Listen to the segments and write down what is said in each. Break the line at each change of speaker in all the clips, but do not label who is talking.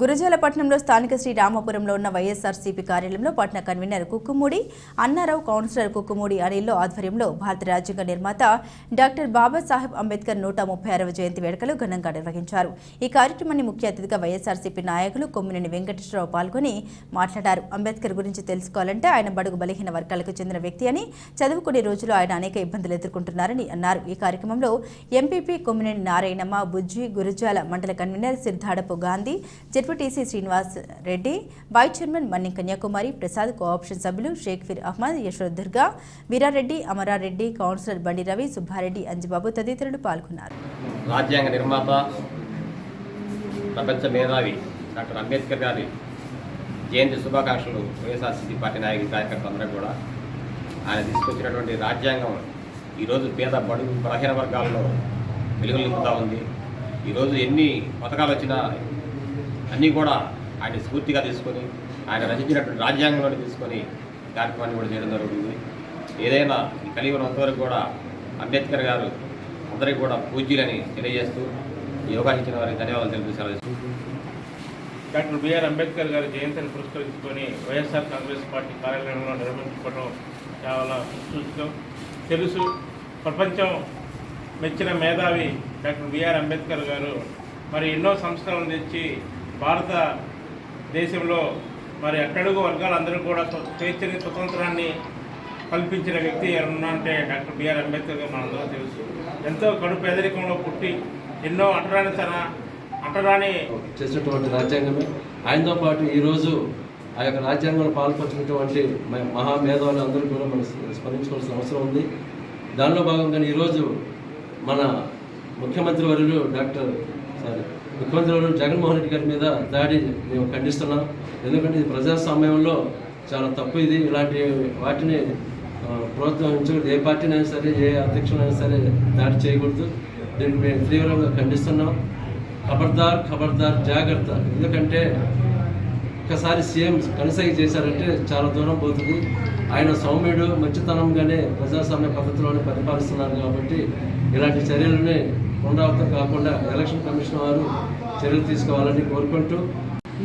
గురజాలపట్నంలో స్థానిక శ్రీ రామపురంలో ఉన్న వైఎస్ఆర్సీపీ కార్యాలయంలో పట్న కన్వీనర్ కుక్కుమూడి అన్నారావు కౌన్సిలర్ కుక్కుమూడి అనిల్లో ఆధ్వర్యంలో భారత రాజ్యాంగ నిర్మాత డాక్టర్ బాబాసాహెబ్ అంబేద్కర్ నూట ముప్పై ఆరవ జయంతి వేడుకలు ఘనంగా నిర్వహించారు. ఈ కార్యక్రమాన్ని ముఖ్య అతిథిగా వైఎస్ఆర్సీపీ నాయకులు కొమ్మినేని వెంకటేశ్వరరావు పాల్గొని మాట్లాడారు. అంబేద్కర్ గురించి తెలుసుకోవాలంటే ఆయన బడుగు బలహీన వర్గాలకు చెందిన వ్యక్తి అని చదువుకునే రోజులు ఆయన అనేక ఇబ్బందులు ఎదుర్కొంటున్నారని అన్నారు. ఈ కార్యక్రమంలో MPP Kommineni Narayanamma Bujji Gurajala mandal convener Siddhadapu Gandhi డిప్యూటీసీ Srinivas Reddy vice chairman Manni Kanyakumari Prasad cooption సభ్యులు షేక్ ఫిర్ అహ్మద్ యశ్వర్ దుర్గా వీరారెడ్డి అమరారెడ్డి కౌన్సిలర్ బండి రవి సుబ్బారెడ్డి అంజిబాబు తదితరులు పాల్గొన్నారు.
రాజ్యాంగ నిర్మాత ప్రపంచ మేధావి డాక్టర్ అంబేద్కర్ గారి జయంతి శుభాకాంక్షలు వైఎస్ఆర్సీపీ పార్టీ నాయకులు కార్యకర్తలందరూ కూడా. ఆయన తీసుకొచ్చినటువంటి రాజ్యాంగం ఈరోజు పేద బడుగు బలహీన వర్గాల్లో వెలుగులు నింపుతూ ఉంది. ఈరోజు ఎన్ని పథకాలు వచ్చినా అన్నీ కూడా ఆయన స్ఫూర్తిగా తీసుకొని ఆయన రచించినటువంటి రాజ్యాంగంలోని తీసుకొని కార్యక్రమాన్ని కూడా చేయడం జరుగుతుంది. ఏదైనా ఈ కలిగి ఉన్నంతవరకు కూడా అంబేద్కర్ గారు అందరికీ కూడా పూజ్యులని తెలియజేస్తూ యోగా ఇచ్చిన వారికి ధన్యవాదాలు తెలుపు
డాక్టర్ బిఆర్ అంబేద్కర్ గారి జయంతిని పురస్కరించుకొని వైఎస్ఆర్ కాంగ్రెస్ పార్టీ కార్యాలయంలో నిర్వహించుకోవడం చాలా సూచకం. తెలుసు ప్రపంచం మెచ్చిన మేధావి డాక్టర్ బిఆర్ అంబేద్కర్ గారు. మరి ఎన్నో సంస్కరణలు తెచ్చి భారత దేశంలో మరి అట్టడుగు వర్గాలందరూ కూడా స్వ- స్వేచ్ఛని స్వతంత్రాన్ని కల్పించిన వ్యక్తి ఎవరన్నా అంటే డాక్టర్ బిఆర్ అంబేద్కర్ గారు మనందరూ తెలుసు. ఎంతో కడు పేదరికంలో పుట్టి ఎన్నో అంటరానితన అంటరాని
చేసినటువంటి రాజ్యాంగమే. ఆయనతో పాటు ఈరోజు ఆ యొక్క రాజ్యాంగంలో పాల్పంచినటువంటి మహామేధావులు అందరూ కూడా మనం స్మరించుకోవాల్సిన అవసరం ఉంది. దానిలో భాగంగానే ఈరోజు మన ముఖ్యమంత్రి వర్యులు డాక్టర్ సారీ ముఖ్యమంత్రి జగన్మోహన్ రెడ్డి గారి మీద దాడి మేము ఖండిస్తున్నాం. ఎందుకంటే ఇది ప్రజాస్వామ్యంలో చాలా తప్పు ఇది. ఇలాంటి వాటిని ప్రోత్సహించకూడదు. ఏ పార్టీనైనా సరే ఏ అధ్యక్షులైనా సరే దాడి చేయకూడదు. దీనికి మేము తీవ్రంగా ఖండిస్తున్నాం. ఖబర్దార్ ఖబర్దార్ జాగ్రత్త. ఎందుకంటే ఒకసారి సీఎం కనసాగి చేశారంటే చాలా దూరం పోతుంది. ఆయన సౌమ్యుడు మంచితనంగానే ప్రజాస్వామ్య పద్ధతిలోనే పరిపాలిస్తున్నారు కాబట్టి ఇలాంటి చర్యలని పునరావృతం కాకుండా ఎలక్షన్ కమిషన్ వారు చర్యలు తీసుకోవాలని కోరుకుంటూ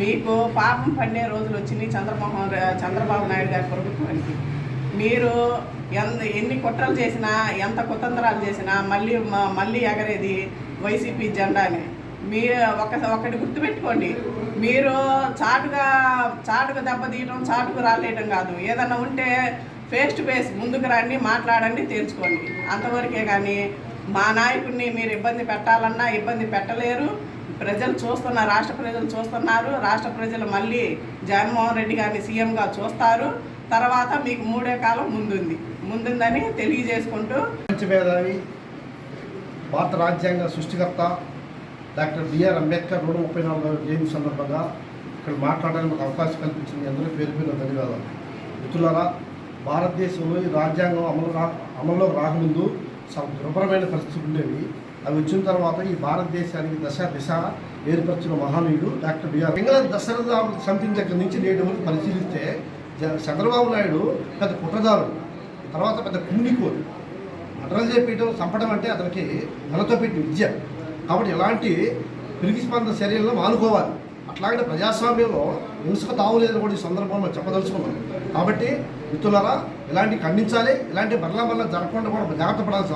మీకు పాపం పండే రోజులు వచ్చినాయి చంద్రమోహన్ చంద్రబాబు నాయుడు గారి ప్రభుత్వానికి మీరు ఎంత ఎన్ని కుట్రలు చేసినా ఎంత కుతంత్రాలు చేసినా మళ్ళీ మళ్ళీ ఎగరేది వైసీపీ జెండానే. మీరు ఒక ఒకటి గుర్తుపెట్టుకోండి. మీరు చాటుగా చాటుగా దెబ్బతీయడం చాటుకు రాలేయటం కాదు. ఏదన్నా ఉంటే ఫేస్ టు ఫేస్ ముందుకు రండి మాట్లాడండి తేల్చుకోండి. అంతవరకే కానీ మా నాయకుడిని మీరు ఇబ్బంది పెట్టాలన్నా ఇబ్బంది పెట్టలేరు. ప్రజలు చూస్తున్న రాష్ట్ర ప్రజలు చూస్తున్నారు. రాష్ట్ర ప్రజలు మళ్ళీ జగన్మోహన్ రెడ్డి గారిని సీఎంగా చూస్తారు. తర్వాత మీకు మూడే కాలం ముందుంది. ముందుందని తెలియజేసుకుంటూ
ప్రపంచ మేధావి భారత రాజ్యాంగ సృష్టికర్త డాక్టర్ బిఆర్ అంబేద్కర్ నూట ముప్పై నాలుగు జయంతి సందర్భంగా ఇక్కడ మాట్లాడడానికి ఒక అవకాశం కల్పించింది. అందరూ పేరు పేరు ధన్యవాదాలు. మిత్రులారా భారతదేశంలో ఈ రాజ్యాంగం అమలు రా అమల్లోకి రాకముందు దుర్భరమైన పరిస్థితులు ఉండేవి అవి వచ్చిన తర్వాత ఈ భారతదేశానికి దశ దిశ ఏర్పరిచిన మహానీయుడు డాక్టర్ బిఆర్ ఇంగ్లాండ్ దశరథ సంథింగ్ దగ్గర నుంచి నేటి వరకు పరిశీలిస్తే చంద్రబాబు నాయుడు పెద్ద కుట్రదారు తర్వాత పెద్ద కుండికోరు మటరలు చేపించడం చంపడం అంటే అతనికి నెలతో పెట్టిన విద్య. కాబట్టి ఎలాంటి పిరికి స్పందన చర్యలను మానుకోవాలి. అట్లాగే ప్రజాస్వామ్యంలో హింసకు తావులేదని కూడా ఈ సందర్భంలో చెప్పదలుచుకున్నాం. కాబట్టి మిత్రులరా ఇలాంటి ఖండించాలి. ఇలాంటి మరలా మరలా జరగకుండా కూడా జాగ్రత్త పడాల్సి